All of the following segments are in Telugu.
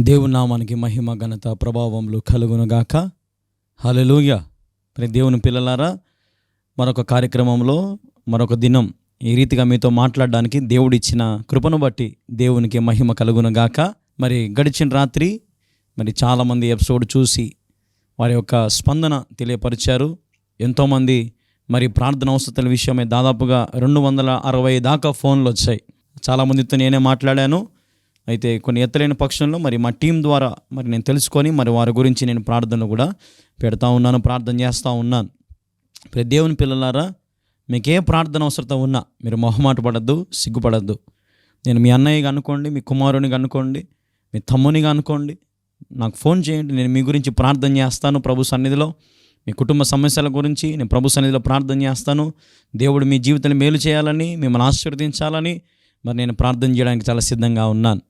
దేవుని నామానికి మహిమ ఘనత ప్రభావంలో కలుగునుగాక. హల్లెలూయ. మరి దేవుని పిల్లలారా మరొక కార్యక్రమంలో మరొక దినం ఈ రీతిగా మీతో మాట్లాడడానికి దేవుడిచ్చిన కృపను బట్టి దేవునికి మహిమ కలుగునుగాక. మరి గడిచిన రాత్రి మరి చాలామంది ఎపిసోడ్ చూసి వారి యొక్క స్పందన తెలియపరిచారు. ఎంతోమంది మరి ప్రార్థన అవసరాల విషయమై దాదాపుగా రెండు వందల అరవై దాకా ఫోన్లు వచ్చాయి. చాలామందితో నేనే మాట్లాడాను. అయితే కొన్ని ఎత్తలేని పక్షంలో మరి మా టీం ద్వారా మరి నేను తెలుసుకొని మరి వారి గురించి నేను ప్రార్థనలు కూడా పెడతా ఉన్నాను ప్రార్థన చేస్తూ ఉన్నాను. ప్రతి దేవుని పిల్లలారా మీకు ఏ ప్రార్థన అవసరత ఉన్నా మీరు మొహమాట పడద్దు సిగ్గుపడద్దు. నేను మీ అన్నయ్యగా అనుకోండి మీ కుమారునిగా అనుకోండి మీ తమ్మునిగా అనుకోండి నాకు ఫోన్ చేయండి నేను మీ గురించి ప్రార్థన చేస్తాను ప్రభు సన్నిధిలో. మీ కుటుంబ సమస్యల గురించి నేను ప్రభు సన్నిధిలో ప్రార్థన చేస్తాను. దేవుడు మీ జీవితాన్ని మేలు చేయాలని మిమ్మల్ని ఆశీర్వదించాలని మరి నేను ప్రార్థన చేయడానికి చాలా సిద్ధంగా ఉన్నాను.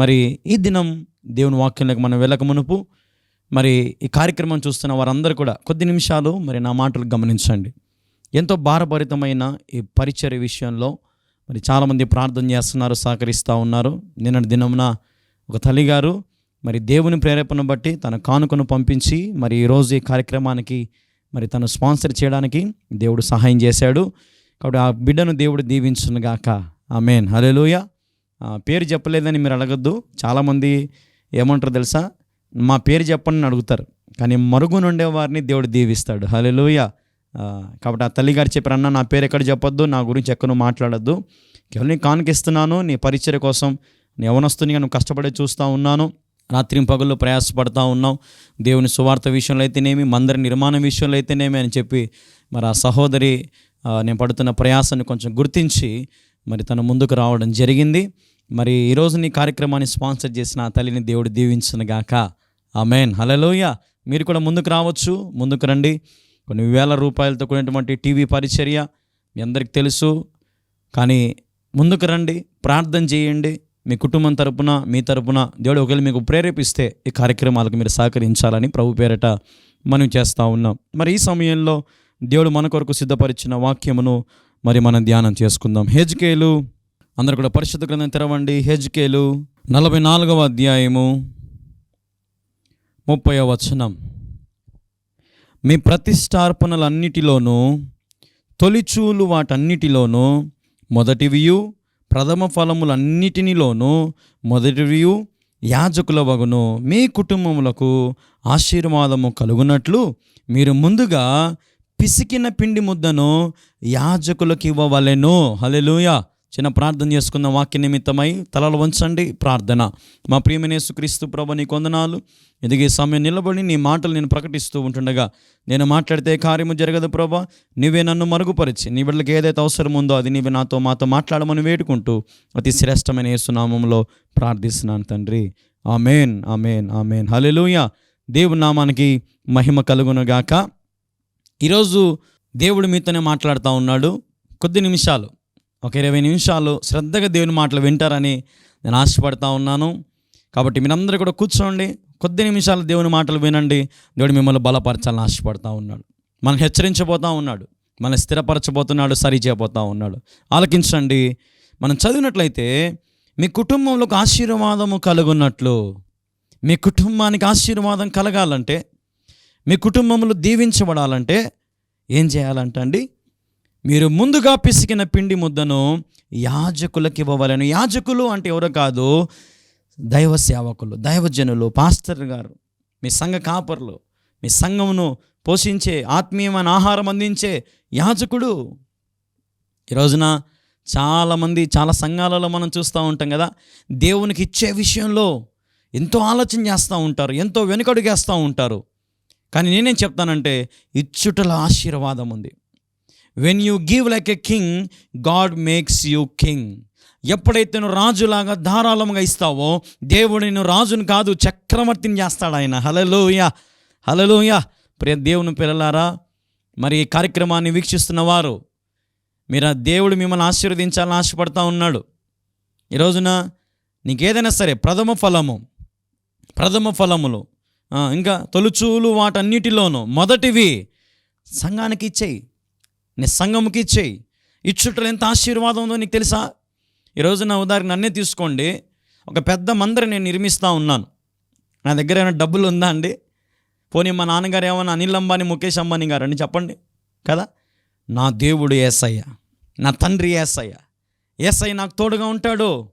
మరి ఈ దినం దేవుని వాక్యంలోకి మనం వెళ్ళక మునుపు మరి ఈ కార్యక్రమం చూస్తున్న వారందరూ కూడా కొద్ది నిమిషాలు మరి నా మాటలు గమనించండి. ఎంతో భారభరితమైన ఈ పరిచర్య విషయంలో మరి చాలామంది ప్రార్థన చేస్తున్నారు సహకరిస్తూ ఉన్నారు. నిన్నటి దినమున ఒక తల్లిగారు మరి దేవుని ప్రేరేపణ బట్టి తన కానుకను పంపించి మరి ఈరోజు ఈ కార్యక్రమానికి మరి తను స్పాన్సర్ చేయడానికి దేవుడు సహాయం చేశాడు. కాబట్టి ఆ బిడ్డను దేవుడు దీవించునుగాక. ఆమెన్. హల్లెలూయ. ఆ, పేరు చెప్పలేదని మీరు అడగద్దు. చాలామంది ఏమంటారు తెలుసా? మా పేరు చెప్పండి అని అడుగుతారు. కానీ మరుగున ఉండే వారిని దేవుడు దీవిస్తాడు. హలోయ కాబట్టి ఆ తల్లిగారు చెప్పారన్న నా పేరు ఎక్కడ చెప్పొద్దు నా గురించి ఎక్కడో మాట్లాడద్దు. కేవలం నీకు కానుకిస్తున్నాను నీ పరిచయ కోసం నీ యవనస్తునిగా నువ్వు కష్టపడి చూస్తూ ఉన్నాను. రాత్రి పగులు ప్రయాసపడతా ఉన్నాం దేవుని సువార్త విషయంలో అయితేనేమి మందిర నిర్మాణం విషయంలో అయితేనేమి అని చెప్పి మరి ఆ సహోదరి నేను పడుతున్న ప్రయాసాన్ని కొంచెం గుర్తించి మరి తను ముందుకు రావడం జరిగింది. మరి ఈరోజు నీ కార్యక్రమాన్ని స్పాన్సర్ చేసిన తల్లిని దేవుడు దీవించునుగాక ఆమెన్. హలోయ మీరు కూడా ముందుకు రావచ్చు. ముందుకు రండి. కొన్ని వేల రూపాయలతో కూడినటువంటి టీవీ పరిచర్య మీ అందరికి తెలుసు. కానీ ముందుకు రండి. ప్రార్థన చేయండి. మీ కుటుంబం తరపున మీ తరపున దేవుడు ఒకవేళ మీకు ప్రేరేపిస్తే ఈ కార్యక్రమాలకు మీరు సహకరించాలని ప్రభు పేరట మనం చేస్తూ ఉన్నాం. మరి ఈ సమయంలో దేవుడు మన కొరకు సిద్ధపరిచిన వాక్యమును మరి మనం ధ్యానం చేసుకుందాం. హెజ్కేలు అందరు కూడా పరిశుద్ధ గ్రంథం తెరవండి. హెజ్కేలు నలభై నాలుగవ అధ్యాయము ముప్పై వచనం. మీ ప్రతిష్టార్పణలన్నిటిలోనూ తొలిచూలు వాటన్నిటిలోనూ మొదటివియు ప్రథమ ఫలములన్నిటినిలోనూ మొదటివియు యాజకుల వగును మీ కుటుంబములకు ఆశీర్వాదము కలుగునట్లు మీరు ముందుగా పిసికిన పిండి ముద్దను యాజకులకు ఇవ్వవలెను. హలెలుయా చిన్న ప్రార్థన చేసుకున్న వాక్య నిమిత్తమై తలలు వంచండి. ప్రార్థన. మా ప్రియమనేసుక్రీస్తు ప్రభు నీ కొందనాలు ఎదిగే సమయం నిలబడి నీ మాటలు నేను ప్రకటిస్తూ ఉంటుండగా నేను మాట్లాడితే కార్యము జరగదు ప్రభా. నీవే నన్ను మరుగుపరిచి నీ బిడ్డలకు ఏదైతే అవసరం ఉందో అది నీవే నాతో మాతో మాట్లాడమని వేడుకుంటూ అతి శ్రేష్టమైన యేసునామంలో ప్రార్థిస్తున్నాను తండ్రి. Amen amen amen. హల్లెలూయా. దేవుని నామానికి మహిమ కలుగునుగాక. ఈరోజు దేవుడు మీతోనే మాట్లాడుతూ ఉన్నాడు. కొద్ది నిమిషాలు. ఒక ఇరవై నిమిషాలు శ్రద్ధగా దేవుని మాటలు వింటారని నేను ఆశపడతా ఉన్నాను. కాబట్టి మీరందరూ కూడా కూర్చోండి. కొద్ది నిమిషాలు దేవుని మాటలు వినండి. దేవుడు మిమ్మల్ని బలపరచాలని ఆశపడతా ఉన్నాడు. మనం హెచ్చరించబోతూ ఉన్నాడు. మనం స్థిరపరచబోతున్నాడు. సరి చేయబోతూ ఉన్నాడు. ఆలకించండి. మనం చదివినట్లయితే మీ కుటుంబంలో ఒక ఆశీర్వాదము కలుగున్నట్లు మీ కుటుంబానికి ఆశీర్వాదం కలగాలంటే మీ కుటుంబంలో దీవించబడాలంటే ఏం చేయాలంటండి? మీరు ముందుగా పిసికిన పిండి ముద్దను యాజకులకు ఇవ్వవలను. యాజకులు అంటే ఎవరో కాదు? దైవ సేవకులు దైవజనులు పాస్టర్ గారు. మీ సంఘ కాపర్లు మీ సంఘమును పోషించే ఆత్మీయమైన ఆహారం అందించే యాజకుడు. ఈ రోజున చాలామంది చాలా సంఘాలలో మనం చూస్తూ ఉంటాం కదా దేవునికి ఇచ్చే విషయంలో ఎంతో ఆలోచన చేస్తూ ఉంటారు ఎంతో వెనుకడుగేస్తూ ఉంటారు. కానీ నేనేం చెప్తానంటే ఇచ్చుటల ఆశీర్వాదం ఉంది. When you give like a king God makes you king ఎప్పుడైతే నువ్వు రాజులాగా ధారాళంగా ఇస్తావో దేవుడు నేను రాజుని కాదు చక్రవర్తిని చేస్తాడు ఆయన. హలలోయ హలలోయ ప్రియ దేవుని పిల్లలారా మరి ఈ కార్యక్రమాన్ని వీక్షిస్తున్న వారు మీరు ఆ దేవుడు మిమ్మల్ని ఆశీర్వదించాలని ఆశపడతా ఉన్నాడు. ఈ రోజున నీకేదైనా సరే ప్రథమ ఫలము ప్రథమ ఫలములు ఇంకా తొలుచూలు వాటన్నిటిలోనూ మొదటివి సంఘానికి ఇచ్చేయి. నీ సంఘముకి ఇచ్చేయి. ఇచ్చుటలో ఎంత ఆశీర్వాదం ఉందో నీకు తెలుసా? ఈరోజు నా ఉదాహరణ నన్నే తీసుకోండి. ఒక పెద్ద మందిరం నేను నిర్మిస్తూ ఉన్నాను. నా దగ్గర ఏమైనా డబ్బులు ఉందా అండి? పోనీ మా నాన్నగారు ఏమన్నా అనిల్ అంబానీ ముఖేష్ అంబానీ గారు అని చెప్పండి. కదా? నా దేవుడు ఏసయ్య. నా తండ్రి ఏసయ్య. ఏసయ్య నాకు తోడుగా ఉంటాడు.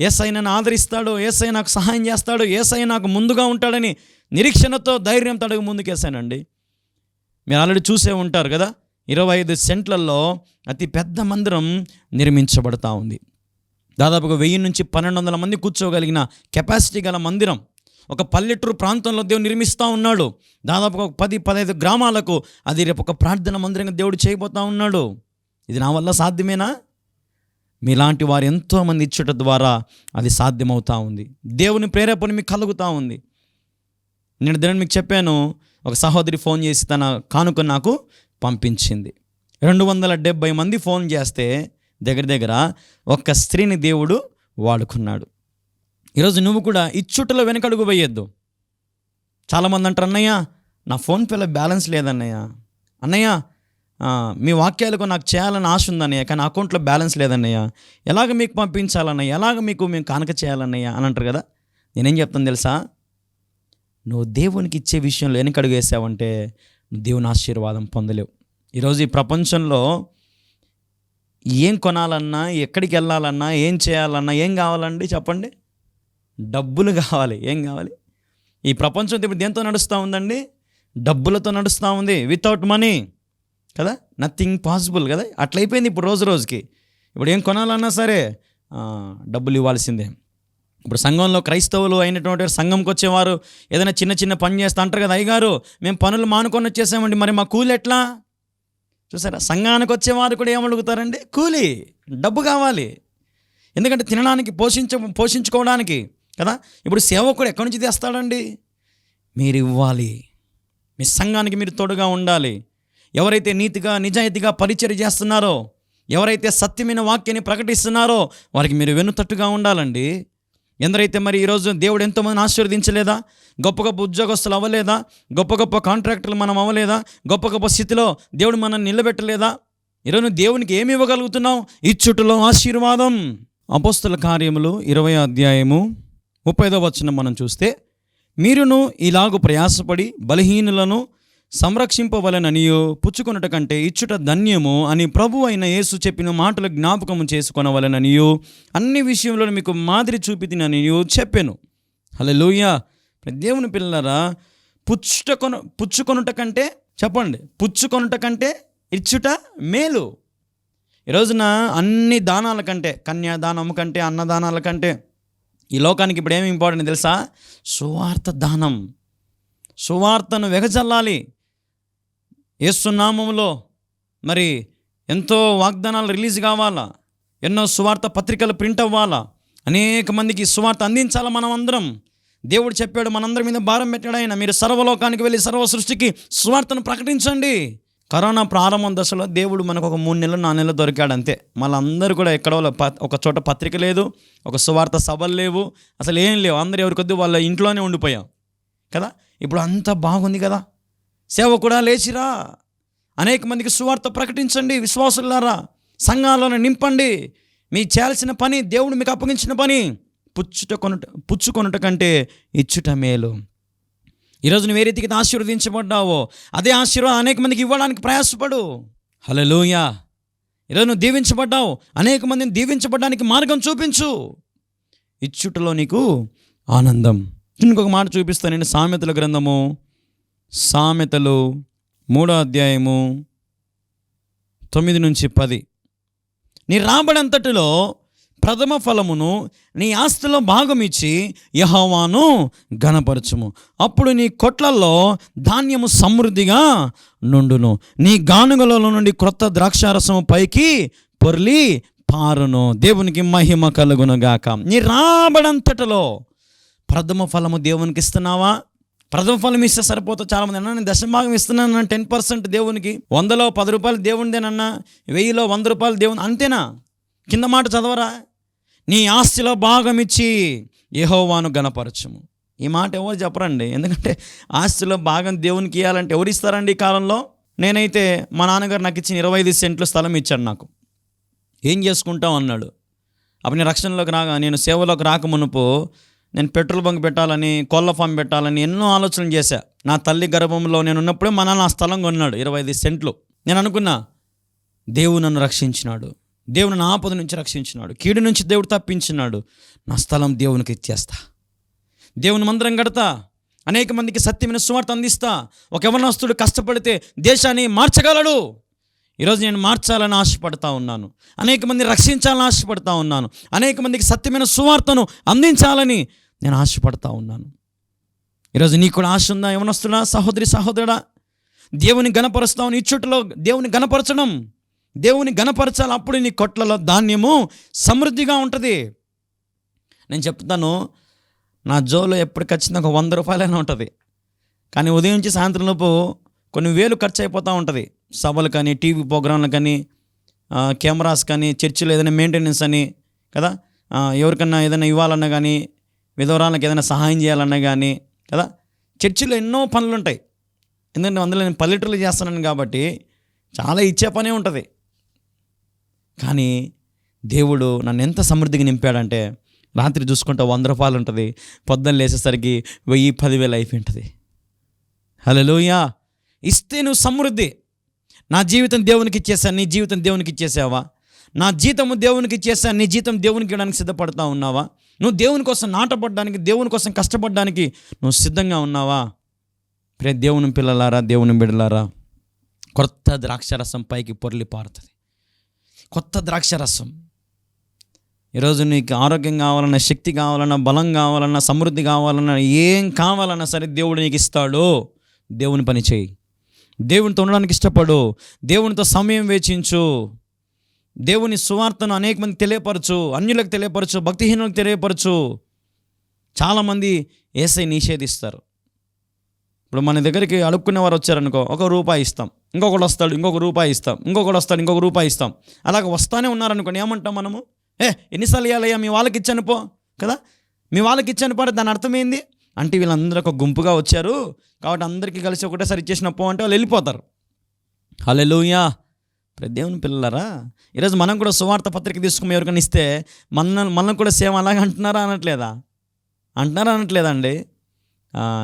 ఏసఐ నన్ను ఆదరిస్తాడు. ఏసఐ నాకు సహాయం చేస్తాడు. ఏసఐ నాకు ముందుగా ఉంటాడని నిరీక్షణతో ధైర్యం తడుగు ముందుకేసానండి మీరు ఆల్రెడీ చూసే ఉంటారు కదా? ఇరవై ఐదు సెంట్లలో అతి పెద్ద మందిరం నిర్మించబడతా ఉంది. దాదాపుగా వెయ్యి నుంచి పన్నెండు వందల మంది కూర్చోగలిగిన కెపాసిటీ గల మందిరం ఒక పల్లెటూరు ప్రాంతంలో దేవుడు నిర్మిస్తూ ఉన్నాడు. దాదాపుగా ఒక పది పదహైదు గ్రామాలకు అది రేపు ఒక ప్రార్థన మందిరంగా దేవుడు చేయబోతూ ఉన్నాడు. ఇది నా వల్ల సాధ్యమేనా? మీలాంటి వారు ఎంతోమంది ఇచ్చుట ద్వారా అది సాధ్యమవుతూ ఉంది. దేవుని ప్రేరేపణ మీకు కలుగుతూ ఉంది. నేను దినం మీకు చెప్పాను ఒక సహోదరి ఫోన్ చేసి తన కానుక నాకు పంపించింది. రెండు వందల డెబ్భై మంది ఫోన్ చేస్తే దగ్గర దగ్గర ఒక్క స్త్రీని దేవుడు వాడుకున్నాడు. ఈరోజు నువ్వు కూడా ఇచ్చుటలో వెనకడుగు వేయొద్దు. చాలామంది అంటారు అన్నయ్య నా ఫోన్పేలో బ్యాలెన్స్ లేదన్నయ్య. అన్నయ్య మీ వాక్యాలకు నాకు చేయాలని ఆశ ఉందన్నయ్య కానీ అకౌంట్లో బ్యాలెన్స్ లేదన్నయ్య. ఎలాగ మీకు పంపించాలన్నయ్య? ఎలాగ మీకు మేము కానుక చేయాలన్నయ్య? అని అంటారు కదా. నేనేం చెప్తాను తెలుసా? నువ్వు దేవునికి ఇచ్చే విషయంలో వెనకడుగు వేసావంటే దేవుని ఆశీర్వాదం పొందలేవు. ఈరోజు ఈ ప్రపంచంలో ఏం కొనాలన్నా ఎక్కడికి వెళ్ళాలన్నా ఏం చేయాలన్నా ఏం కావాలండి చెప్పండి? డబ్బులు కావాలి. ఏం కావాలి? ఈ ప్రపంచం ఇప్పుడు దేంతో నడుస్తూ ఉందండి? డబ్బులతో నడుస్తూ ఉంది. వితౌట్ మనీ కదా? నథింగ్ పాసిబుల్ కదా? అట్లయిపోయింది ఇప్పుడు రోజు రోజుకి. ఇప్పుడు ఏం కొనాలన్నా సరే డబ్బులు ఇవ్వాల్సిందే. ఇప్పుడు సంఘంలో క్రైస్తవులు అయినటువంటి సంఘంకి వచ్చేవారు ఏదైనా చిన్న చిన్న పని చేస్తా అంటారు కదా అయ్యగారు మేము పనులు మానుకొని వచ్చేసామండి మరి మా కూలి ఎట్లా? చూసారా సంఘానికి వచ్చేవారు కూడా ఏమడుగుతారండి కూలి డబ్బు కావాలి. ఎందుకంటే తినడానికి పోషించ పోషించుకోవడానికి కదా ఇప్పుడు సేవకుడు ఎక్కడి నుంచి తెస్తాడండి? మీరు ఇవ్వాలి. మీ సంఘానికి మీరు తోడుగా ఉండాలి. ఎవరైతే నీతిగా నిజాయితీగా పరిచయం చేస్తున్నారో ఎవరైతే సత్యమైన వాక్యాన్ని ప్రకటిస్తున్నారో వారికి మీరు వెన్నుతట్టుగా ఉండాలండి. ఎందరైతే మరి ఈరోజు దేవుడు ఎంతోమందిని ఆశీర్వదించలేదా? గొప్ప గొప్ప ఉద్యోగస్తులు అవ్వలేదా? గొప్ప గొప్ప కాంట్రాక్టులు మనం అవ్వలేదా? గొప్ప గొప్ప స్థితిలో దేవుడు మనం నిలబెట్టలేదా? ఈరోజు దేవునికి ఏమి ఇవ్వగలుగుతున్నావు? ఇచ్చుటలో ఆశీర్వాదం. అపోస్తుల కార్యములు ఇరవై అధ్యాయము ముప్పైదో వచనం మనం చూస్తే మీరును ఇలాగు ప్రయాసపడి బలహీనులను సంరక్షింపవలననియో పుచ్చుకొనుట కంటే ఇచ్చుట ధన్యము అని ప్రభు అయిన యేసు చెప్పిన మాటలు జ్ఞాపకము చేసుకొనవలననియో అన్ని విషయంలో మీకు మాదిరి చూపితిననియో చెప్పాను. హలో లూయ దేవుని పిల్లరా పుచ్చుట కొన పుచ్చుకొనుట కంటే చెప్పండి పుచ్చుకొనుట కంటే ఇచ్చుట మేలు. ఈ రోజున అన్ని దానాల కంటే కన్యాదానం కంటే అన్నదానాల కంటే ఈ లోకానికి ఇప్పుడు ఏమి ఇంపార్టెంట్ తెలుసా? సువార్త దానం. సువార్తను వెగజల్లాలి. ఏసునామంలో మరి ఎంతో వాగ్దానాలు రిలీజ్ కావాలా? ఎన్నో సువార్త పత్రికలు ప్రింట్ అవ్వాలా? అనేక మందికి సువార్త అందించాలా మనం అందరం దేవుడు చెప్పాడు మనందరి మీద భారం పెట్టాడు ఆయన. మీరు సర్వలోకానికి వెళ్ళి సర్వ సృష్టికి సువార్తను ప్రకటించండి. కరోనా ప్రారంభం దశలో దేవుడు మనకు ఒక మూడు నెలలు నాలుగు నెలలు దొరికాడు అంతే. మళ్ళీ అందరూ కూడా ఎక్కడో ప- ఒక చోట పత్రిక లేదు ఒక సువార్త సభలు లేవు అసలు ఏం లేవు. అందరు ఎవరికొద్దు వాళ్ళ ఇంట్లోనే ఉండిపోయాం. కదా? ఇప్పుడు అంతా బాగుంది కదా? సేవ కూడా లేచిరా. అనేక మందికి సువార్త ప్రకటించండి విశ్వాసులారా. సంఘాలను నింపండి. మీ చేయాల్సిన పని దేవుడు మీకు అప్పగించిన పని పుచ్చుట కొనుట పుచ్చుకొనుట కంటే ఇచ్చుట మేలు. ఈరోజు నువ్వు ఏ రీతికి ఆశీర్వదించబడ్డావో అదే ఆశీర్వాదం అనేక మందికి ఇవ్వడానికి ప్రయాసపడు. హలోయా ఈరోజు నువ్వు దీవించబడ్డావు. అనేక మందిని దీవించబడడానికి మార్గం చూపించు. ఇచ్చుటలో నీకు ఆనందం. ఇంకొక మాట చూపిస్తాను నేను సామెతల గ్రంథము సామెతలు మూడో అధ్యాయము తొమ్మిది నుంచి పది. నీ రాబడంతటిలో ప్రథమ ఫలమును నీ ఆస్తిలో భాగం ఇచ్చి యహోవాను ఘనపరచుము. అప్పుడు నీ కొట్లల్లో ధాన్యము సమృద్ధిగా నుండును. నీ గానుగలలో నుండి క్రొత్త ద్రాక్షారసము పైకి పొర్లి పారును. దేవునికి మహిమ కలుగునుగాక. నీ రాబడంతటిలో ప్రథమ ఫలము దేవునికి ఇస్తున్నావా ప్రథమ ఫలం ఇస్తే సరిపోతా. చాలా మంది అన్న నేను దశభాగం ఇస్తున్నాను టెన్ పర్సెంట్ దేవునికి. వందలో పది రూపాయలు దేవునిదేనన్నా వెయ్యిలో వంద రూపాయలు దేవుని అంతేనా? కింద మాట చదవరా? నీ ఆస్తిలో భాగం ఇచ్చి యహోవాను గణపరచుము ఈ మాట ఎవరు చెప్పరండి? ఎందుకంటే ఆస్తిలో భాగం దేవునికి ఇవ్వాలంటే ఎవరు ఇస్తారండి ఈ కాలంలో? నేనైతే మా నాన్నగారు నాకు ఇచ్చిన ఇరవై ఐదు సెంట్లు స్థలం ఇచ్చాడు నాకు. ఏం చేసుకుంటావు అన్నాడు. అప్పుడు నేను రక్షణలోకి రాగా నేను సేవలోకి రాకమునుపు నేను పెట్రోల్ బంక్ పెట్టాలని కోళ్ళ ఫామ్ పెట్టాలని ఎన్నో ఆలోచనలు చేశా. నా తల్లి గర్భంలో నేను ఉన్నప్పుడే మన నా స్థలం కొన్నాడు ఇరవై ఐదు సెంట్లు. నేను అనుకున్నా దేవుడు నన్ను రక్షించినాడు. దేవుడు నా ఆపద నుంచి రక్షించినాడు. కీడు నుంచి దేవుడు తప్పించినాడు. నా స్థలం దేవునికి ఇచ్చేస్తా. దేవుని మందిరం కడతా. అనేక మందికి సత్యమైన సువార్త అందిస్తా. ఒక యవనస్తుడు కష్టపడితే దేశాన్ని మార్చగలడు. ఈరోజు నేను మార్చాలని ఆశపడతా ఉన్నాను. అనేక మంది రక్షించాలని ఆశపడతా ఉన్నాను. అనేక మందికి సత్యమైన సువార్తను అందించాలని నేను ఆశపడతా ఉన్నాను. ఈరోజు నీకు కూడా ఆశ ఉందా? యవనస్తుడా సహోదరి సహోదరుడా దేవుని గణపరుస్తావు నీ చుట్టలో దేవుని గణపరచడం. దేవుని గణపరచాలి అప్పుడు నీ కొట్లలో ధాన్యము సమృద్ధిగా ఉంటుంది. నేను చెప్తాను నా జోలో ఎప్పుడు ఖచ్చితంగా ఒక వంద రూపాయలైనా ఉంటుంది. కానీ ఉదయం నుంచి సాయంత్రం లోపు కొన్ని వేలు ఖర్చు అయిపోతూ ఉంటుంది. సభలు కానీ టీవీ ప్రోగ్రాంలు కానీ కెమెరాస్ కానీ చర్చిలో ఏదైనా మెయింటెనెన్స్ అని కదా? ఎవరికన్నా ఏదైనా ఇవ్వాలన్నా కానీ విధవరాలకు ఏదైనా సహాయం చేయాలన్నా కానీ కదా? చర్చిలో ఎన్నో పనులు ఉంటాయి ఎందుకంటే అందులో నేను పల్లెటూరులు చేస్తున్నాను కాబట్టి చాలా ఇచ్చే పనే ఉంటుంది. కానీ దేవుడు నన్ను ఎంత సమృద్ధిగా నింపాడంటే రాత్రి చూసుకుంటే వంద రూపాయలు ఉంటుంది పొద్దున్న లేచేసరికి వెయ్యి పదివేలు అయిపోయింటుంది. ఉంటుంది హలో ఇస్తే నువ్వు సమృద్ధి. నా జీవితం దేవునికి ఇచ్చేసా నీ జీవితం దేవునికి ఇచ్చేసావా? నా జీతము దేవునికి ఇచ్చేసా నీ జీతం దేవునికి ఇవ్వడానికి సిద్ధపడతా ఉన్నావా? నువ్వు దేవుని కోసం నాటపడడానికి దేవుని కోసం కష్టపడడానికి నువ్వు సిద్ధంగా ఉన్నావా? ప్రే దేవుని పిల్లలారా దేవుని బిడ్డలారా కొత్త ద్రాక్షరసం పైకి పొర్లి పారుతుంది. కొత్త ద్రాక్షరసం. ఈరోజు నీకు ఆరోగ్యం కావాలన్నా శక్తి కావాలన్నా బలం కావాలన్నా సమృద్ధి కావాలన్నా ఏం కావాలన్నా సరే దేవుడు నీకు ఇస్తాడు. దేవుని పని చేయి. దేవునితో ఉండడానికి ఇష్టపడు. దేవునితో సమయం వేచించు. దేవుని సువార్తను అనేక మంది తెలియపరచు అన్యులకు తెలియపరచు భక్తిహీనులకు తెలియపరచు. చాలామంది ఏసై నిషేధిస్తారు. ఇప్పుడు మన దగ్గరికి అడుక్కునే వారు వచ్చారనుకో ఒక రూపాయి ఇస్తాం. ఇంకొకడు వస్తాడు ఇంకొక రూపాయి ఇస్తాం. ఇంకొకడు వస్తాడు ఇంకొక రూపాయి ఇస్తాం. అలాగ వస్తానే ఉన్నారనుకోండి ఏమంటాం మనము? ఏ ఎన్నిసార్లు ఇవ్వాలయ్యా మీ వాళ్ళకి ఇచ్చాను పో కదా? మీ వాళ్ళకి ఇచ్చాను పో దాని అర్థం ఏంది? అంటే వీళ్ళందరూ ఒక గుంపుగా వచ్చారు. కాబట్టి అందరికీ కలిసి ఒకటేసారి ఇచ్చేసిన పో అంటే వాళ్ళు వెళ్ళిపోతారు. హలో ప్రతి దేవుని పిల్లలారా ఈరోజు మనం కూడా సువార్త పత్రిక తీసుకుని ఎవరికైనా ఇస్తే మన మనం కూడా సేమ్ అలాగే అంటున్నారా అనట్లేదా? అంటున్నారా అనట్లేదా అండి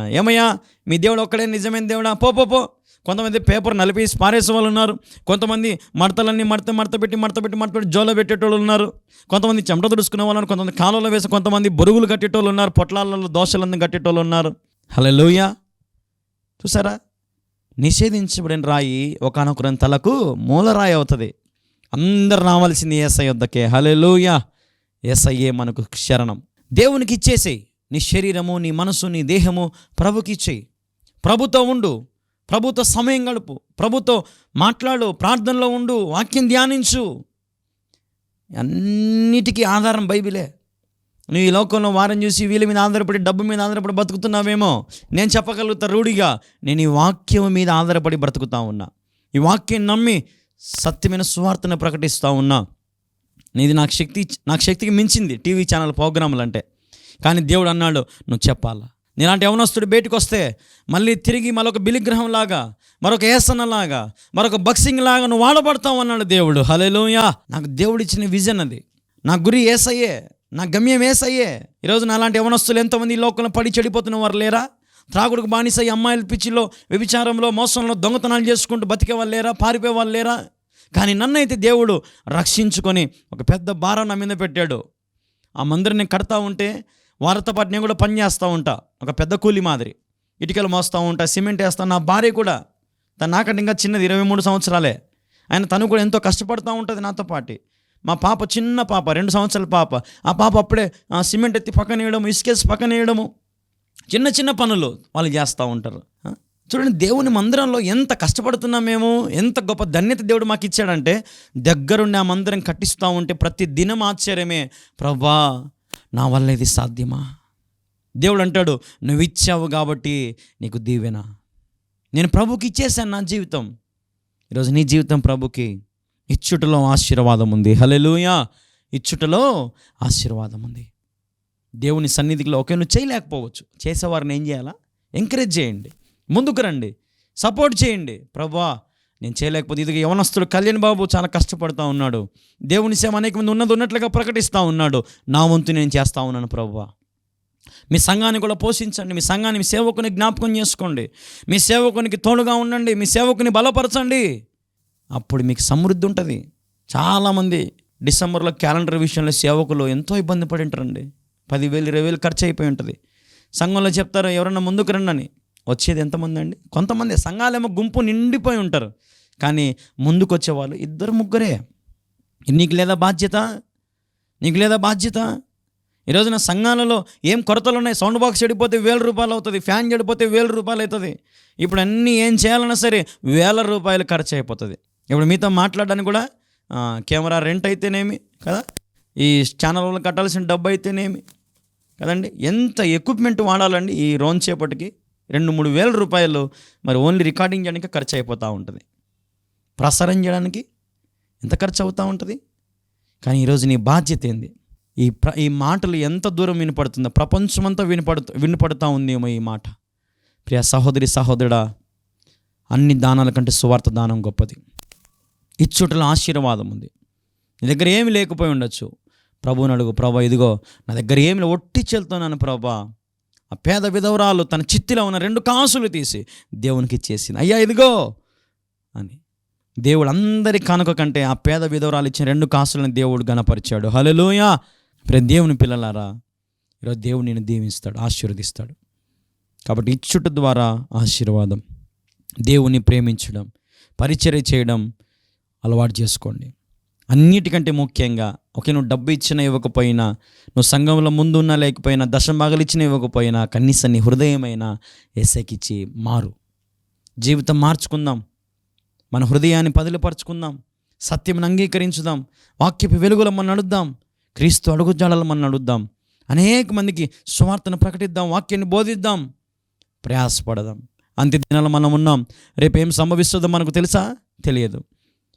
ఏమయ్యా మీ దేవుడు ఒక్కడే నిజమైన దేవుడా? పో పో పో. కొంతమంది పేపర్ నలిపేసి పారేసే వాళ్ళు ఉన్నారు. కొంతమంది మడతలన్నీ మడత మడత పెట్టి మడత పెట్టి మడత పెట్టి జోలో పెట్టేటోళ్ళు ఉన్నారు. కొంతమంది చెమట తుడుచుకునే వాళ్ళు కొంతమంది కాలువలో వేసి కొంతమంది బొరుగులు కట్టేటోళ్ళు ఉన్నారు. పొట్లాలలో దోశలన్నీ కట్టేటోళ్ళు ఉన్నారు. హలో చూసారా? నిషేధించబడిన రాయి ఒకనొక తలకు మూలరాయి అవుతుంది. అందరు రావాల్సింది ఏసై వద్దకే హలెలూయా ఏసయ్యే మనకు శరణం దేవునికి ఇచ్చేసేయి నీ శరీరము నీ మనసు నీ దేహము ప్రభుకి ఇచ్చేయి. ప్రభుతో ఉండు. ప్రభుతో సమయం గడుపు. ప్రభుతో మాట్లాడు. ప్రార్థనలో ఉండు. వాక్యం ధ్యానించు. అన్నిటికీ ఆధారం బైబిలే. నువ్వు ఈ లోకంలో వారం చూసి వీళ్ళ మీద ఆధారపడి డబ్బు మీద ఆధారపడి బతుకుతున్నావేమో? నేను చెప్పగలుగుతా రూఢిగా నేను ఈ వాక్యం మీద ఆధారపడి బ్రతుకుతా ఉన్నా. ఈ వాక్యం నమ్మి సత్యమైన సువార్తను ప్రకటిస్తూ ఉన్నా. నీది నాకు శక్తి నాకు శక్తికి మించింది టీవీ ఛానల్ ప్రోగ్రాములు అంటే కానీ దేవుడు అన్నాడు నువ్వు చెప్పాలా? నీలాంటి యవనస్తుడు బయటకు వస్తే మళ్ళీ తిరిగి మరొక బిలిగ్రహం లాగా మరొక ఏసనలాగా మరొక బక్సింగ్ లాగా నువ్వు వాడబడతావు అన్నాడు దేవుడు. హలేలోయా నాకు దేవుడిచ్చిన విజన్ అది. నా గురి ఏసయ్యే నా గమ్యం ఏసయ్యే. ఈరోజు నాలాంటి యవనస్తులు ఎంతమంది ఈ లోకంలో పడి చెడిపోతున్న వారు లేరా? త్రాగుడుకు బానిసయ్యి అమ్మాయిల పిచ్చిలో వ్యభిచారంలో మోసంలో దొంగతనాలు చేసుకుంటూ బతికే వాళ్ళు లేరా? పారిపోయే వాళ్ళు లేరా? కానీ నన్నైతే దేవుడు రక్షించుకొని ఒక పెద్ద భారం నా మీద పెట్టాడు. ఆ మందిరాన్ని కడతా ఉంటే వారితో పాటు నేను కూడా పని చేస్తూ ఉంటా. ఒక పెద్ద కూలి మాదిరి. ఇటుకలు మోస్తూ ఉంటా సిమెంట్ వేస్తా. నా భార్య కూడా తను నాకంటే ఇంకా చిన్నది ఇరవై మూడు సంవత్సరాలే. ఆయన తను కూడా ఎంతో కష్టపడుతూ ఉంటుంది నాతో పాటు. మా పాప చిన్న పాప రెండు సంవత్సరాల పాప. ఆ పాప అప్పుడే ఆ సిమెంట్ ఎత్తి పక్కన వేయడము ఇసుకేసి పక్కన వేయడము. చిన్న చిన్న పనులు వాళ్ళు చేస్తూ ఉంటారు. చూడండి దేవుని మందిరంలో ఎంత కష్టపడుతున్నాం మేము ఎంత గొప్ప ధన్యత దేవుడు మాకు ఇచ్చాడంటే దగ్గరుండి ఆ మందిరం కట్టిస్తూ ఉంటే ప్రతి దినం ఆశ్చర్యమే. ప్రభా నా వల్ల ఇది సాధ్యమా? దేవుడు అంటాడు నువ్వు ఇచ్చావు కాబట్టి నీకు దీవెన. నేను ప్రభుకి ఇచ్చేసాను నా జీవితం. ఈరోజు నీ జీవితం ప్రభుకి. ఇచ్చుటలో ఆశీర్వాదం ఉంది. హలెలుయా ఇచ్చుటలో ఆశీర్వాదం ఉంది. దేవుని సన్నిధిలో ఒకే నువ్వు చేయలేకపోవచ్చు. చేసేవారిని ఏం చేయాలా? ఎంకరేజ్ చేయండి. ముందుకు రండి. సపోర్ట్ చేయండి. ప్రభా నేను చేయలేకపోతే ఇది యవనస్తుడు కళ్యాణ్ బాబు చాలా కష్టపడుతూ ఉన్నాడు. దేవుని సేవ అనేక మంది ఉన్నది ఉన్నట్లుగా ప్రకటిస్తూ ఉన్నాడు. నా వంతు నేను చేస్తూ ఉన్నాను ప్రభా. మీ సంఘాన్ని కూడా పోషించండి. మీ సంఘాన్ని మీ సేవకుని జ్ఞాపకం చేసుకోండి. మీ సేవకునికి తోడుగా ఉండండి. మీ సేవకుని బలపరచండి. అప్పుడు మీకు సమృద్ధి ఉంటుంది. చాలామంది డిసెంబర్లో క్యాలెండర్ విషయంలో సేవకులు ఎంతో ఇబ్బంది పడి ఉంటారండి. పదివేలు ఇరవై వేలు ఖర్చు అయిపోయి ఉంటుంది. సంఘంలో చెప్తారు ఎవరన్నా ముందుకు రండి వచ్చేది ఎంతమంది అండి? కొంతమంది సంఘాలేమో గుంపు నిండిపోయి ఉంటారు. కానీ ముందుకు వచ్చేవాళ్ళు ఇద్దరు ముగ్గురే. నీకు లేదా బాధ్యత? నీకు లేదా బాధ్యత? ఈరోజున సంఘాలలో ఏం కొరతలు ఉన్నాయి? సౌండ్ బాక్స్ చెడిపోతే వేల రూపాయలు అవుతుంది ఫ్యాన్ చెడిపోతే వేల రూపాయలు అవుతుంది. ఇప్పుడు అన్నీ ఏం చేయాలన్నా సరే వేల రూపాయలు ఖర్చు అయిపోతుంది ఇప్పుడు మీతో మాట్లాడడానికి కూడా కెమెరా రెంట్ అయితేనేమి కదా? ఈ ఛానల్ వాళ్ళు కట్టాల్సిన డబ్బు అయితేనేమి కదండి? ఎంత ఎక్విప్మెంట్ వాడాలండి ఈ రోన్ చేపటికి? రెండు మూడు వేల రూపాయలు మరి ఓన్లీ రికార్డింగ్ చేయడానికి ఖర్చు అయిపోతూ ఉంటుంది. ప్రసారం చేయడానికి ఎంత ఖర్చు అవుతూ ఉంటుంది? కానీ ఈరోజు నీ బాధ్యత ఏంది? ఈ ప్ర ఈ మాటలు ఎంత దూరం వినపడుతుందో ప్రపంచమంతా వినపడుతూ వినపడుతూ ఉందేమో ఈ మాట. ప్రియ సహోదరి సహోదరుడా అన్ని దానాల కంటే సువార్త దానం గొప్పది. ఇచ్చుటలో ఆశీర్వాదం ఉంది. నీ దగ్గర ఏమి లేకపోయి ఉండొచ్చు. ప్రభువుని అడుగు ప్రభా ఇదిగో నా దగ్గర ఏమి ఒట్టి చెల్తున్నాను ప్రభా. ఆ పేద విధవరాలు తన చిత్తిలో ఉన్న రెండు కాసులు తీసి దేవునికి ఇచ్చేసింది అయ్యా ఇదిగో అని. దేవుడు అందరి కనుక కంటే ఆ పేద విధవరాలు ఇచ్చిన రెండు కాసులను దేవుడు గణపరిచాడు. హలోయా ప్రతి దేవుని పిల్లలారా ఈరోజు దేవుడు నేను దీవిస్తాడు ఆశీర్వదిస్తాడు. కాబట్టి ఇచ్చుట ద్వారా ఆశీర్వాదం దేవుని ప్రేమించడం పరిచర్య చేయడం అలవాటు చేసుకోండి. అన్నిటికంటే ముఖ్యంగా ఒకే నువ్వు డబ్బు ఇచ్చినా ఇవ్వకపోయినా నువ్వు సంఘంలో ముందున్నా లేకపోయినా దశభాగాలు ఇచ్చినా ఇవ్వకపోయినా కనీసం నీ హృదయమైనా ఎసకిచ్చి మారు. జీవితం మార్చుకుందాం. మన హృదయాన్ని పదిలిపరుచుకుందాం. సత్యమును అంగీకరించుదాం. వాక్యపు వెలుగులో మనం నడుద్దాం. క్రీస్తు అడుగుజాడలు మనం నడుద్దాం. అనేక మందికి సువార్తను ప్రకటిద్దాం వాక్యాన్ని బోధిద్దాం. ప్రయాసపడదాం. అంత్య దినాలు మనం ఉన్నాం. రేపు ఏం సంభవిస్తుందో మనకు తెలుసా? తెలియదు.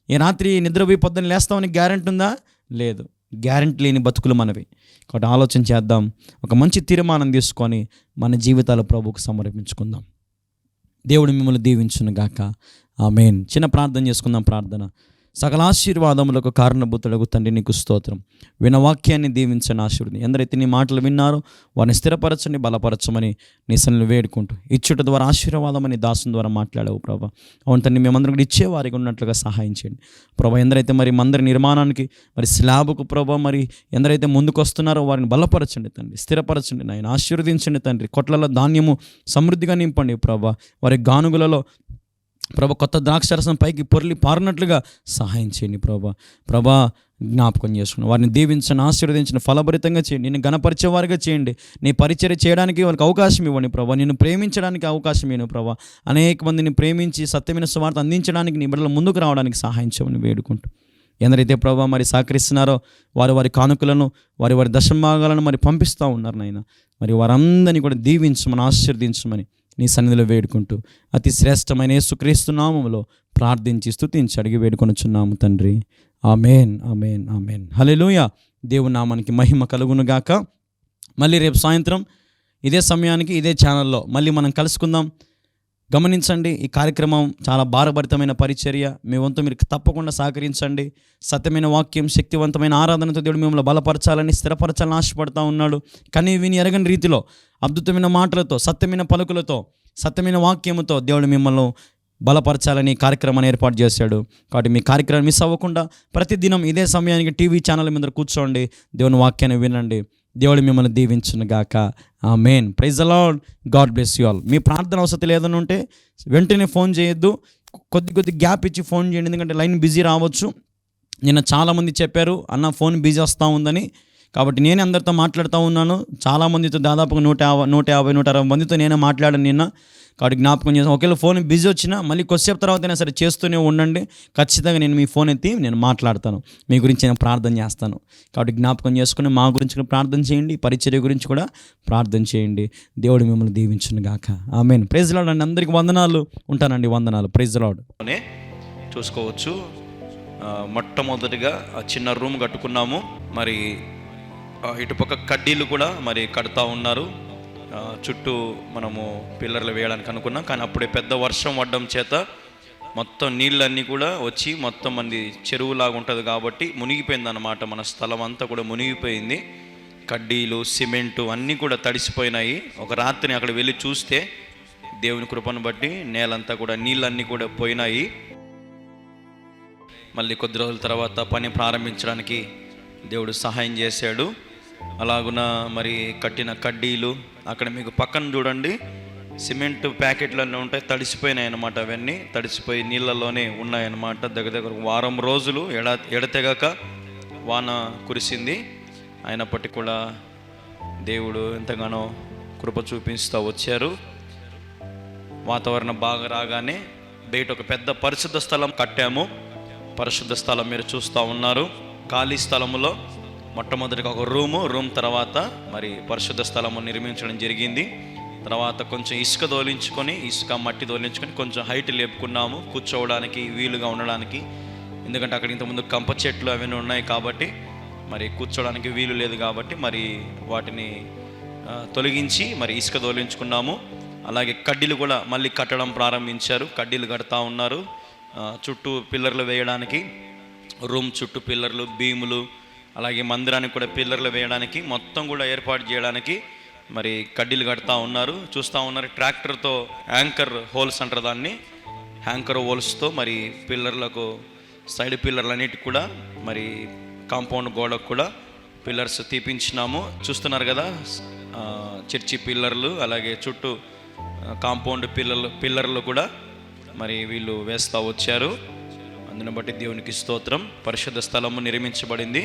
ఈ రాత్రి నిద్రపోయి పొద్దున్న లేస్తామని గ్యారెంటీ ఉందా? లేదు. గ్యారెంటీ లేని బతుకులు మనవి. కాబట్టి ఆలోచన చేద్దాం. ఒక మంచి తీర్మానం తీసుకొని మన జీవితాలు ప్రభువుకు సమర్పించుకుందాం. దేవుడు మిమ్మల్ని దీవించునుగాక. ఆ మెయిన్ చిన్న ప్రార్థన చేసుకుందాం ప్రార్థన. సకల ఆశీర్వాదములకు కారణభూతులకు తండ్రి నీకు స్తోత్రం. వినవాక్యాన్ని దీవించని ఆశీర్వది ఎందరైతే నీ మాటలు విన్నారో వారిని స్థిరపరచని బలపరచమని నీ వేడుకుంటూ ఇచ్చుట ద్వారా ఆశీర్వాదమని దాసుని ద్వారా మాట్లాడావు ప్రభా. అవును తండ్రి మేమందరం కూడా ఇచ్చేవారికి ఉన్నట్లుగా సహాయం చేయండి. ప్రభా ఎందరైతే మరి మందరి నిర్మాణానికి మరి స్లాబుకు ప్రభా మరి ఎందరైతే ముందుకు వస్తున్నారో వారిని బలపరచండి తండ్రి. స్థిరపరచండి నాయన. ఆశీర్వదించండి తండ్రి. కొట్లలో ధాన్యము సమృద్ధిగా నింపండి ప్రభా. వారి గానుగులలో ప్రభా కొత్త ద్రాక్షరసం పైకి పొరలి పారినట్లుగా సహాయం చేయండి ప్రభా. ప్రభా జ్ఞాపకం చేసుకుని వారిని దీవించని ఆశీర్వదించిన ఫలభరితంగా చేయండి. నేను గణపరిచేవారిగా చేయండి. నీ పరిచర్య చేయడానికి వాళ్ళకి అవకాశం ఇవ్వండి ప్రభా. నేను ప్రేమించడానికి అవకాశం ఇవ్వను ప్రభా. అనేక మందిని ప్రేమించి సత్యమైన స్వార్థ అందించడానికి నీ బిడ్డల ముందుకు రావడానికి సహాయం చేయమని వేడుకుంటూ. ఎందరైతే ప్రభా మరి సహకరిస్తున్నారో వారి వారి కానుకలను వారి వారి దశభాగాలను మరి పంపిస్తూ ఉన్నారు నాయన. మరి వారందరినీ కూడా దీవించమని ఆశీర్దించమని నీ సన్నిధిలో వేడుకుంటూ. అతి శ్రేష్టమైన యేసుక్రీస్తు ప్రార్థించి స్థుతించి అడిగి వేడుకొనుచున్నాము తండ్రి. Amen amen amen. హల్లెలూయా. దేవుని నామానికి మహిమ కలుగునుగాక మళ్ళీ రేపు సాయంత్రం ఇదే సమయానికి ఇదే ఛానల్లో మళ్ళీ మనం కలుసుకుందాం. గమనించండి ఈ కార్యక్రమం చాలా భారభరితమైన పరిచర్య. మీ వంతు మీరు తప్పకుండా సహకరించండి. సత్యమైన వాక్యం శక్తివంతమైన ఆరాధనతో దేవుడు మిమ్మల్ని బలపరచాలని స్థిరపరచాలని ఆశపడతా ఉన్నాడు. కానీ విని ఎరగని రీతిలో అద్భుతమైన మాటలతో సత్యమైన పలుకులతో సత్యమైన వాక్యముతో దేవుడు మిమ్మల్ని బలపరచాలని కార్యక్రమాన్ని ఏర్పాటు చేశాడు. కాబట్టి మీ కార్యక్రమం మిస్ అవ్వకుండా ప్రతిదినం ఇదే సమయానికి టీవీ ఛానల్ మీద కూర్చోండి. దేవుని వాక్యాన్ని వినండి. దేవుడు మిమ్మల్ని దీవించిన గాక. Amen praise the Lord God bless you all మీ ప్రార్థన అవసరం లేదని ఉంటే వెంటనే ఫోన్ చేయొద్దు. కొద్ది కొద్ది గ్యాప్ ఇచ్చి ఫోన్ చేయండి. ఎందుకంటే లైన్ బిజీ రావచ్చు. నిన్న చాలామంది చెప్పారు అన్న ఫోన్ బిజీ వస్తూ ఉందని. కాబట్టి నేనే అందరితో మాట్లాడుతూ ఉన్నాను. చాలామందితో దాదాపుగా నూట యాభై నూట యాభై నూట అరవై మందితో నేనే మాట్లాడాను నిన్న. కాబట్టి జ్ఞాపకం చేసాను ఒకవేళ ఫోన్ బిజీ వచ్చినా మళ్ళీ కొద్దిసేపు తర్వాత అయినా సరే చేస్తూనే ఉండండి. ఖచ్చితంగా నేను మీ ఫోన్ ఎత్తి నేను మాట్లాడతాను. మీ గురించి నేను ప్రార్థన చేస్తాను. కాబట్టి జ్ఞాపకం చేసుకుని మా గురించి కూడా ప్రార్థన చేయండి. పరిచర్య గురించి కూడా ప్రార్థన చేయండి. దేవుడు మిమ్మల్ని దీవించును గాక. ఆమెన్. ప్రైజ్ లాడ్ అండి. అందరికీ వందనాలు. ఉంటానండి. వందనాలు. Praise Lord. చూసుకోవచ్చు. మొట్టమొదటిగా చిన్న రూమ్ కట్టుకున్నాము. మరి ఇటుపక్క కడ్డీలు కూడా మరి కడతా ఉన్నారు. చుట్టూ మనము పిల్లర్లు వేయడానికి అనుకున్నాం కానీ అప్పుడే పెద్ద వర్షం పడడం చేత మొత్తం నీళ్ళన్నీ కూడా వచ్చి మొత్తం మంది చెరువులాగా ఉంటుంది కాబట్టి మునిగిపోయింది అనమాట మన స్థలం అంతా కూడా మునిగిపోయింది. కడ్డీలు సిమెంటు అన్నీ కూడా తడిసిపోయినాయి. ఒక రాత్రిని అక్కడ వెళ్ళి చూస్తే దేవుని కృపను బట్టి నేలంతా కూడా నీళ్ళన్నీ కూడా పోయినాయి. మళ్ళీ కొద్ది రోజుల తర్వాత పని ప్రారంభించడానికి దేవుడు సహాయం చేశాడు. అలాగున మరి కట్టిన కడ్డీలు అక్కడ మీకు పక్కన చూడండి సిమెంట్ ప్యాకెట్లు అన్నీ ఉంటాయి తడిసిపోయినాయి అనమాట అవన్నీ తడిసిపోయి నీళ్ళలోనే ఉన్నాయన్నమాట. దగ్గర దగ్గర వారం రోజులు ఎడ ఎడతెగక వాన కురిసింది. అయినప్పటికీ కూడా దేవుడు ఎంతగానో కృప చూపిస్తూ వచ్చారు. వాతావరణం బాగా రాగానే బయట ఒక పెద్ద పరిశుద్ధ స్థలం కట్టాము. పరిశుద్ధ స్థలం మీరు చూస్తూ ఉన్నారు. ఖాళీ స్థలంలో మొట్టమొదటిగా ఒక రూము రూమ్ తర్వాత మరి పరిశుద్ధ స్థలము నిర్మించడం జరిగింది. తర్వాత కొంచెం ఇసుక దోలించుకొని ఇసుక మట్టి దోలించుకొని కొంచెం హైట్ లేపుకున్నాము కూర్చోవడానికి వీలుగా ఉండడానికి. ఎందుకంటే అక్కడ ఇంతకుముందు కంప చెట్లు అవన్నీ ఉన్నాయి కాబట్టి మరి కూర్చోవడానికి వీలు లేదు కాబట్టి మరి వాటిని తొలగించి మరి ఇసుక దోలించుకున్నాము అలాగే కడ్డీలు కూడా మళ్ళీ కట్టడం ప్రారంభించారు. కడ్డీలు కడతా ఉన్నారు. చుట్టూ పిల్లర్లు వేయడానికి రూమ్ చుట్టూ పిల్లర్లు భీములు అలాగే మందిరానికి కూడా పిల్లర్లు వేయడానికి మొత్తం కూడా ఏర్పాటు చేయడానికి మరి కడ్డీలు కడతా ఉన్నారు. చూస్తూ ఉన్నారు ట్రాక్టర్తో యాంకర్ హోల్స్ అంటారు దాన్ని. యాంకర్ హోల్స్తో మరి పిల్లర్లకు సైడ్ పిల్లర్లన్నిటికి కూడా మరి కాంపౌండ్ గోడకు కూడా పిల్లర్స్ తీపించినాము. చూస్తున్నారు కదా చర్చి పిల్లర్లు అలాగే చుట్టూ కాంపౌండ్ పిల్లర్లు పిల్లర్లు కూడా మరి వీళ్ళు వేస్తూ వచ్చారు. అందుని బట్టి దేవునికి స్తోత్రం. పరిశుద్ధ స్థలము నిర్మించబడింది.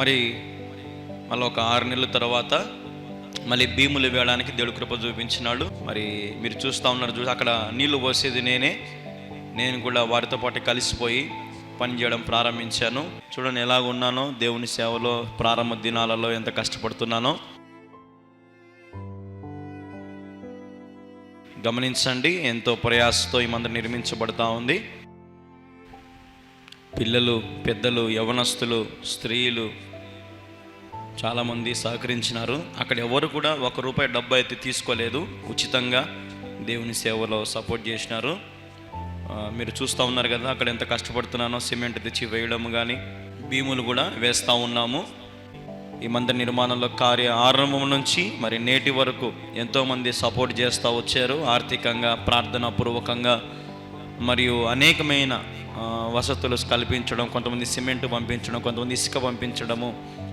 మరి మళ్ళీ ఒక ఆరు నెలల తర్వాత మళ్ళీ భీములు వేయడానికి దేవుడు కృప చూపించినాడు. మరి మీరు చూస్తూ ఉన్నారు చూసి అక్కడ నీళ్ళు పోసేది నేనే. నేను కూడా వారితో పాటు కలిసిపోయి పని చేయడం ప్రారంభించాను. చూడండి ఎలాగ ఉన్నానో దేవుని సేవలో ప్రారంభ దినాలలో ఎంత కష్టపడుతున్నానో. గమనించండి ఎంతో ప్రయాసతో ఈ మందిరం నిర్మించబడతా ఉంది. పిల్లలు పెద్దలు యవనస్తులు స్త్రీలు చాలామంది సహకరించినారు. అక్కడ ఎవరు కూడా ఒక రూపాయి డబ్బు అయితే తీసుకోలేదు. ఉచితంగా దేవుని సేవలో సపోర్ట్ చేసినారు. మీరు చూస్తూ ఉన్నారు కదా అక్కడ ఎంత కష్టపడుతున్నానో సిమెంట్ తెచ్చి వేయడం కానీ భీములు కూడా వేస్తూ ఉన్నాము. ఈ మందిర నిర్మాణంలో కార్య ఆరంభం నుంచి మరి నేటి వరకు ఎంతోమంది సపోర్ట్ చేస్తూ వచ్చారు. ఆర్థికంగా ప్రార్థనా పూర్వకంగా మరియు అనేకమైన వసతులు కల్పించడం కొంతమంది సిమెంట్ పంపించడం కొంతమంది ఇసుక పంపించడము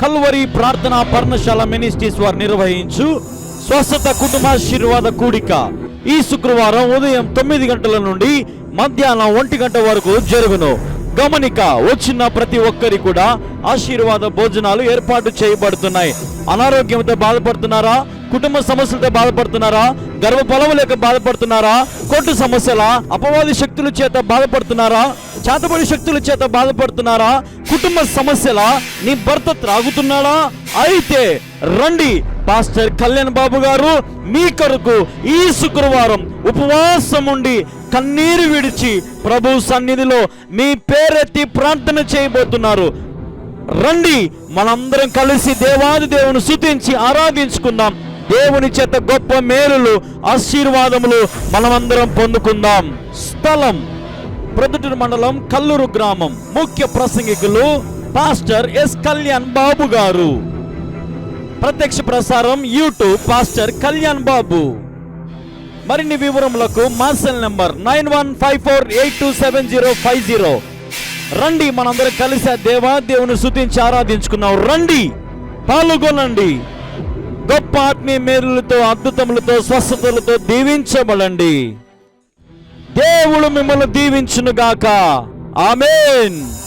కల్వరి ప్రార్థన పర్ణశాల మినిస్ట్రీస్ వారు నిర్వహించు స్వస్థత కుటుంబాశీర్వాద కూడిక. ఈ శుక్రవారం ఉదయం తొమ్మిది గంటల నుండి మధ్యాహ్నం ఒంటి గంట వరకు జరుగును. గమనిక వచ్చిన ప్రతి ఒక్కరి కూడా ఆశీర్వాద భోజనాలు ఏర్పాటు చేయబడుతున్నాయి. అనారోగ్యంతో బాధపడుతున్నారా? కుటుంబ సమస్యలతో బాధపడుతున్నారా? గర్భఫలం లేక బాధపడుతున్నారా? కోర్టు సమస్యల? అపవాది శక్తుల చేత బాధపడుతున్నారా? చేతబడి శక్తుల చేత బాధపడుతున్నారా? కుటుంబ సమస్యల? నీ భర్త త్రాగుతున్నాడా? అయితే రండి పాస్టర్ కళ్యాణ్ బాబు గారు మీ కొరకు ఈ శుక్రవారం ఉపవాసం ఉండి కన్నీరు విడిచి ప్రభు సన్నిధిలో మీ పేరెత్తి ప్రార్థన చేయబోతున్నారు. రండి మనందరం కలిసి దేవాది దేవుని స్తుతించి ఆరాధించుకుందాం. దేవుని చేత గొప్ప మేలులు ఆశీర్వాదములు మనమందరం పొందుకుందాం. స్థలం ప్రొద్దుటూరు మండలం కల్లూరు గ్రామం. ముఖ్య ప్రసంగికులు పాస్టర్ ఎస్ కళ్యాణ్ బాబు గారు. ప్రత్యక్ష ప్రసారం యూట్యూబ్ పాస్టర్ కళ్యాణ్ బాబు. మరిన్ని వివరములకు మా cell nine one five four eight two seven zero five zero. రండి మనందరం కలిసి దేవా దేవుని శుతించి ఆరాధించుకున్నాం రండి పాల్గొనండి. గొప్ప ఆత్మీయ మేలులతో అద్భుతములతో స్వస్థతలతో దీవించబడండి. దేవుడు మిమ్మల్ని దీవించునుగాక. ఆమెన్.